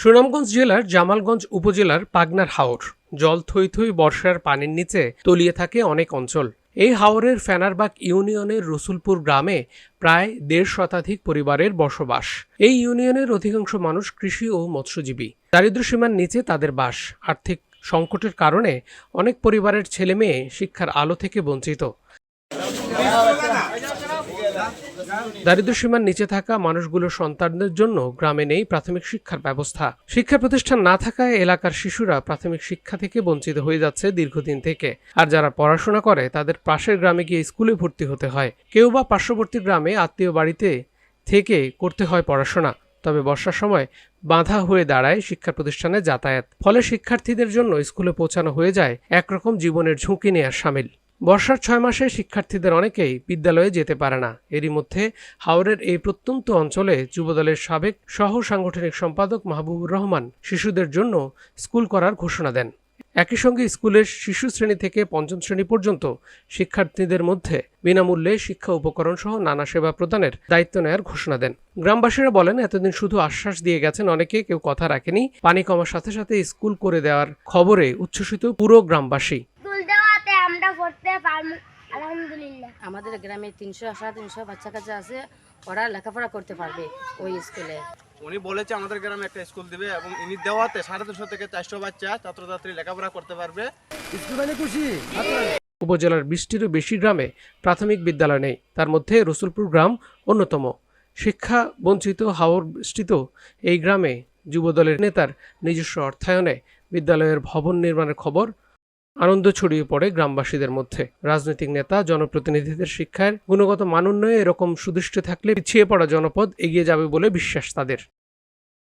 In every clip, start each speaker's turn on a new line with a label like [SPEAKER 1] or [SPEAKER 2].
[SPEAKER 1] সুনামগঞ্জ জেলার জামালগঞ্জ উপজেলার পাগনার হাওর। জল থই থই বর্ষার পানির নিচে তলিয়ে থাকে অনেক অঞ্চল। এই হাওরের ফেনারবাগ ইউনিয়নের রসুলপুর গ্রামে প্রায় দেড় শতাধিক পরিবারের বসবাস। এই ইউনিয়নের অধিকাংশ মানুষ কৃষি ও মৎস্যজীবী। দারিদ্র্যসীমার নিচে তাদের বাস। আর্থিক সংকটের কারণে অনেক পরিবারের ছেলে মেয়ে শিক্ষার আলো থেকে বঞ্চিত। দারিদ্র্যসীমার নিচে থাকা মানুষগুলোর সন্তানদের জন্য গ্রামে নেই প্রাথমিক শিক্ষার ব্যবস্থা। শিক্ষা প্রতিষ্ঠান না থাকায় এলাকার শিশুরা প্রাথমিক শিক্ষা থেকে বঞ্চিত হয়ে যাচ্ছে দীর্ঘদিন থেকে। আর যারা পড়াশোনা করে, তাদের পাশের গ্রামে গিয়ে স্কুলে ভর্তি হতে হয়। কেউ বা পার্শ্ববর্তী গ্রামে আত্মীয় বাড়িতে থেকে করতে হয় পড়াশোনা। তবে বর্ষার সময় বাধা হয়ে দাঁড়ায় শিক্ষা প্রতিষ্ঠানে যাতায়াত। ফলে শিক্ষার্থীদের জন্য স্কুলে পৌঁছানো হয়ে যায়। একরকম জীবনের ঝুঁকি নেওয়ার সামিল। বর্ষার ছয় মাসে শিক্ষার্থীদের অনেকেই বিদ্যালয়ে যেতে পারে না। এরই মধ্যে হাওরের এই প্রত্যন্ত অঞ্চলে যুবদলের সাবেক সহ সাংগঠনিক সম্পাদক মাহবুবুর রহমান শিশুদের জন্য স্কুল করার ঘোষণা দেন। একই সঙ্গে স্কুলের শিশু শ্রেণি থেকে পঞ্চম শ্রেণি পর্যন্ত শিক্ষার্থীদের মধ্যে বিনামূল্যে শিক্ষা উপকরণ সহ নানা সেবা প্রদানের দায়িত্ব নেওয়ার ঘোষণা দেন। গ্রামবাসীরা বলেন, এতদিন শুধু আশ্বাস দিয়ে গেছেন অনেকে, কেউ কথা রাখেনি। পানি কমার সাথে সাথে স্কুল করে দেওয়ার খবরে উচ্ছ্বসিত পুরো গ্রামবাসী
[SPEAKER 2] স্কুল দেওয়াতে আমরা পড়তে পারব আলহামদুলিল্লাহ।
[SPEAKER 3] আমাদের গ্রামে তিনশো সাড়ে তিনশো বাচ্চা কাচ্চা আছে ওরা লেখাপড়া করতে পারবে ওই স্কুলে।
[SPEAKER 4] উনি বলেছে আমাদের গ্রামে একটা স্কুল দিবে এবং ইনি দেওয়াতে সাড়ে তিনশো থেকে চারশো বাচ্চা ছাত্রছাত্রী লেখাপড়া করতে পারবে।
[SPEAKER 1] উপজেলার বিশটিরও বেশি গ্রামে প্রাথমিক বিদ্যালয় নেই। তার মধ্যে রসুলপুর গ্রাম অন্যতম। শিক্ষা বঞ্চিত হাওর বৃষ্টিত এই গ্রামে যুবদলের নেতার নিজস্ব অর্থায়নে বিদ্যালয়ের ভবন নির্মাণের খবর আনন্দ ছড়িয়ে পড়ে গ্রামবাসীদের মধ্যে। রাজনৈতিক নেতা, জনপ্রতিনিধিদের শিক্ষার গুণগত মান উন্নয়ে এরকম সুদৃষ্টি থাকলে পিছিয়ে পড়া জনপদ এগিয়ে যাবে বলে বিশ্বাস তাদের।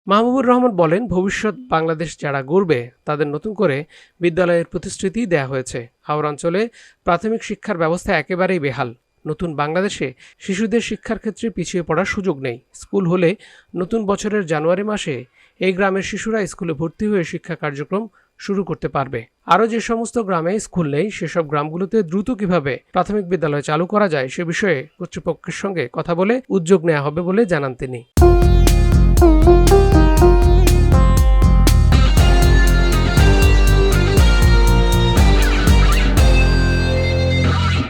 [SPEAKER 1] মাহবুবুর রহমান বলেন, ভবিষ্যৎ বাংলাদেশ যারা গড়বে, তাদের নতুন করে বিদ্যালয়ের প্রতিশ্রুতি দেয়া হয়েছে। হাওর অঞ্চলে প্রাথমিক শিক্ষার ব্যবস্থা একেবারেই বেহাল। নতুন বাংলাদেশে শিশুদের শিক্ষার ক্ষেত্রে পিছিয়ে পড়ার সুযোগ নেই। স্কুল হলে নতুন বছরের জানুয়ারি মাসে এই গ্রামের শিশুরা স্কুলে ভর্তি হয়ে শিক্ষা কার্যক্রম শুরু করতে পারবে। আরও যে সমস্ত গ্রামে স্কুল নেই, সেসব গ্রামগুলোতে দ্রুত কীভাবে প্রাথমিক বিদ্যালয় চালু করা যায় সে বিষয়ে কর্তৃপক্ষের সঙ্গে কথা বলে উদ্যোগ নেওয়া হবে বলে জানান তিনি।